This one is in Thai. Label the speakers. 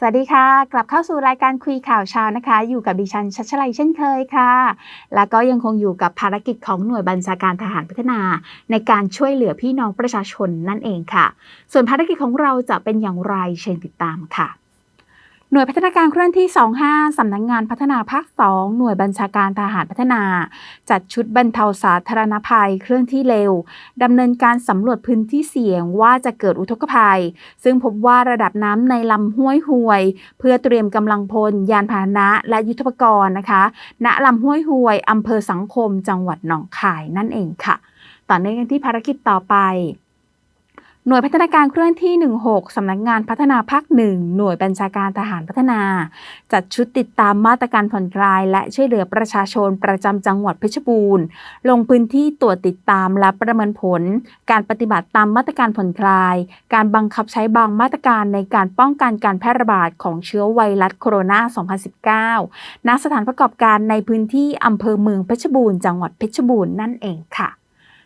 Speaker 1: สวัสดีค่ะ กลับเข้าสู่รายการคุยข่าวเช้านะคะ อยู่กับดิฉันชัชลัยเช่นเคยค่ะ แล้วก็ยังคงอยู่กับภารกิจของหน่วยบัญชาการทหารพัฒนา ในการช่วยเหลือพี่น้องประชาชนนั่นเองค่ะ ส่วนภารกิจของเราจะเป็นอย่างไรเชิญติดตามค่ะ หน่วยพัฒนาการเคลื่อนที่ 25 สำนักงงานพัฒนาภาค 2 หน่วยบัญชาการทหารพัฒนา จัดชุดบรรเทาสาธารณภัยเคลื่อนที่เร็ว ดำเนินการสำรวจพื้นที่เสี่ยงว่าจะเกิดอุทกภัย ซึ่งพบว่าระดับน้ำในลำห้วยห่วย เพื่อเตรียมกำลังพล ยานพาหนะและยุทธปกรณ์นะคะ ณลำห้วยห่วยอำเภอสังคม จังหวัดหนองคายนั่นเองค่ะ ต่อเนื่องกันที่ภารกิจต่อไป หน่วยพัฒนาการเคลื่อนที่ 16 สำนักงานพัฒนาภาคหนึ่งหน่วยบัญชาการทหารพัฒนา จัดชุดติดตามมาตรการผ่อนคลาย และช่วยเหลือประชาชนประจำจังหวัดเพชรบูรณ์ ลงพื้นที่ตรวจติดตามและประเมินผล การปฏิบัติตามมาตรการผ่อนคลาย การบังคับใช้บางมาตรการในการป้องกันการแพร่ระบาดของเชื้อไวรัสโคโรนา 2019 ณ สถานประกอบการในพื้นที่อำเภอเมืองเพชรบูรณ์จังหวัดเพชรบูรณ์นั่นเองค่ะ